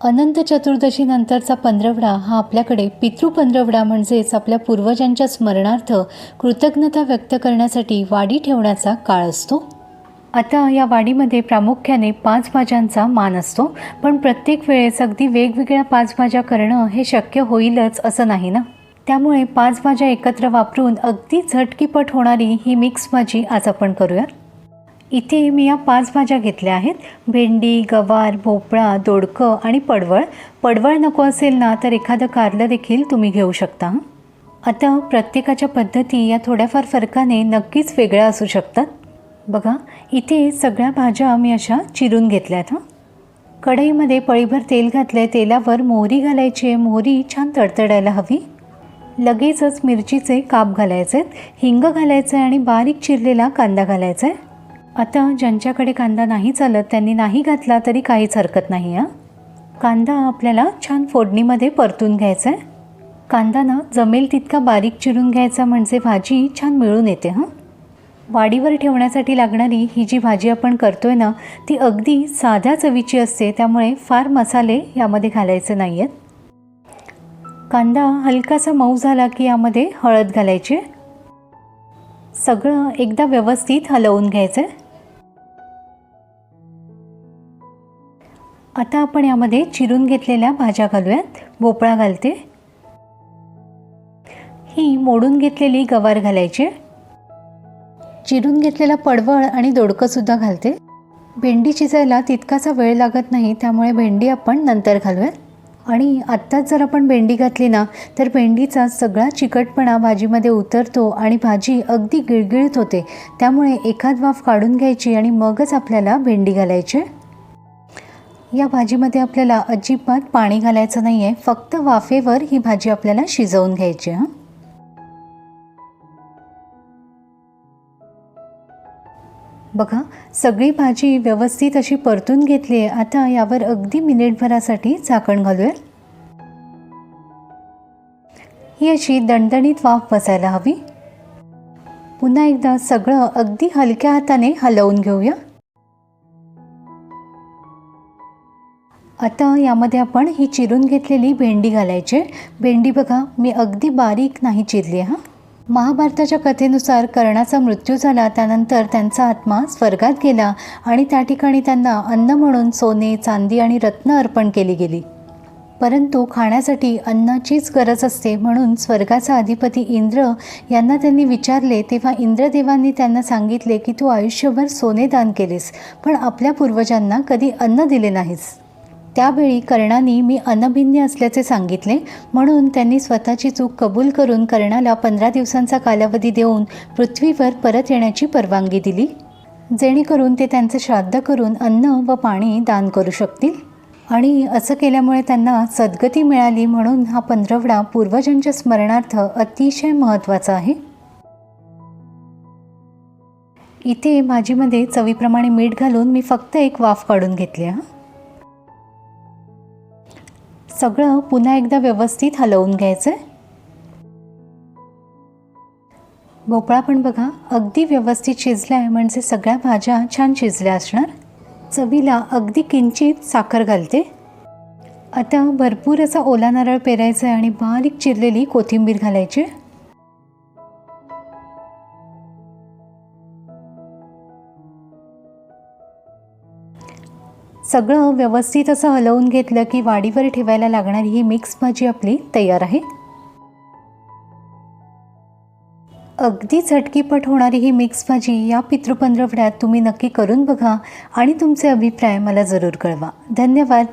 अनंत चतुर्दशीनंतरचा पंधरवडा हा आपल्याकडे पितृपंधरवडा म्हणजेच आपल्या पूर्वजांच्या स्मरणार्थ कृतज्ञता व्यक्त करण्यासाठी वाडी ठेवण्याचा काळ असतो. आता या वाडीमध्ये प्रामुख्याने पाच भाज्यांचा मान असतो पण प्रत्येक वेळेस अगदी वेगवेगळ्या पाच भाज्या करणं हे शक्य होईलच असं नाही ना? त्यामुळे पाच भाज्या एकत्र वापरून अगदी झटकीपट होणारी ही मिक्स भाजी आज आपण करूयात. इथे मी या पाच भाज्या घेतल्या आहेत. भेंडी गवार भोपळा दोडकं आणि पडवळ. पडवळ नको असेल ना तर एखादं कारलं देखील तुम्ही घेऊ शकता. आता प्रत्येकाच्या पद्धती या थोड्याफार फरकाने नक्कीच वेगळ्या असू शकतात. बघा इथे सगळ्या भाज्या मी अशा चिरून घेतल्यात हां. कढईमध्ये पळीभर तेल घातलं आहे तेलावर मोहरी घालायची आहे. मोहरी छान तडतडायला हवी. लगेचच मिरचीचे काप घालायचे आहेत हिंग घालायचं आहे आणि बारीक चिरलेला कांदा घालायचा आहे आता ज्यांच्याकडे कांदा नाही चालत त्यांनी नाही घातला तरी काहीच हरकत नाही हां? कांदा आपल्याला छान फोडणीमध्ये परतून घ्यायचा आहे कांदा ना जमेल तितका बारीक चिरून घ्यायचा म्हणजे भाजी छान मिळून येते हां? वाडीवर ठेवण्यासाठी लागणारी ही जी भाजी आपण करतोय ना ती अगदी साध्या चवीची असते त्यामुळे फार मसाले यामध्ये घालायचे नाही आहेत कांदा हलकासा मऊ झाला की यामध्ये हळद घालायची. सगळं एकदा व्यवस्थित हलवून घ्यायचं आता आपण यामध्ये चिरून घेतलेल्या भाज्या घालूयात. भोपळा घालते. ही मोडून घेतलेली गवार घालायची. चिरून घेतलेला पडवळ आणि दोडकंसुद्धा घालते. भेंडी शिजायला तितकासा वेळ लागत नाही त्यामुळे भेंडी आपण नंतर घालूयात. आणि आत्ताच जर आपण भेंडी घातली ना तर भेंडीचा सगळा चिकटपणा भाजीमध्ये उतरतो आणि भाजी अगदी गिळगिळत होते. त्यामुळे एखाद वाफ काढून घ्यायची आणि मगच आपल्याला भेंडी घालायची. या भाजीमध्ये आपल्याला अजिबात पाणी घालायचं नाही आहे फक्त वाफेवर ही भाजी आपल्याला शिजवून घ्यायची हां बघा सगळी भाजी व्यवस्थित अशी परतून घेतली आहे. आता यावर अगदी मिनिटभरासाठी झाकण घालूया. ही अशी दणदणीत वाफ बसायला हवी. पुन्हा एकदा सगळं अगदी हलक्या हाताने हलवून घेऊया. आता यामध्ये आपण ही चिरून घेतलेली भेंडी घालायची. भेंडी बघा मी अगदी बारीक नाही चिरली हां. महाभारताच्या कथेनुसार कर्णाचा मृत्यू झाला त्यानंतर त्यांचा आत्मा स्वर्गात गेला आणि त्या ठिकाणी त्यांना अन्न म्हणून सोने चांदी आणि रत्न अर्पण केली गेली. परंतु खाण्यासाठी अन्नाचीच गरज असते म्हणून स्वर्गाचा अधिपती इंद्र यांना त्यांनी विचारले तेव्हा इंद्रदेवांनी त्यांना सांगितले की तू आयुष्यभर सोने दान केलेस पण आपल्या पूर्वजांना कधी अन्न दिले नाहीस. त्यावेळी कर्णाने मी अनभिन्य असल्याचे सांगितले. म्हणून त्यांनी स्वतःची चूक कबूल करून कर्णाला पंधरा दिवसांचा कालावधी देऊन पृथ्वीवर परत येण्याची परवानगी दिली. जेणेकरून ते त्यांचे श्राद्ध करून अन्न व पाणी दान करू शकतील. आणि असं केल्यामुळे त्यांना सद्गती मिळाली म्हणून हा पंधरवडा पूर्वजांच्या स्मरणार्थ अतिशय महत्त्वाचा आहे. इथे भाजीमध्ये चवीप्रमाणे मीठ घालून मी फक्त एक वाफ काढून घेतली हां सगळं पुन्हा एकदा व्यवस्थित हलवून घ्यायचं आहे भोपळा पण बघा अगदी व्यवस्थित शिजला आहे म्हणजे सगळ्या भाज्या छान शिजल्या असणार. चवीला अगदी किंचित साखर घालते. आता भरपूर असा ओला नारळ पेरायचा आहे आणि बारीक चिरलेली कोथिंबीर घालायची. सगळं व्यवस्थित असं हलवून घेतलं की वाडीवर ठेवायला लागणारी ही मिक्स भाजी आपली तयार आहे. अगदी झटकीपट होणारी ही मिक्स भाजी या पितृपंधरवड्यात तुम्ही नक्की करून बघा आणि तुमचे अभिप्राय मला जरूर कळवा. धन्यवाद.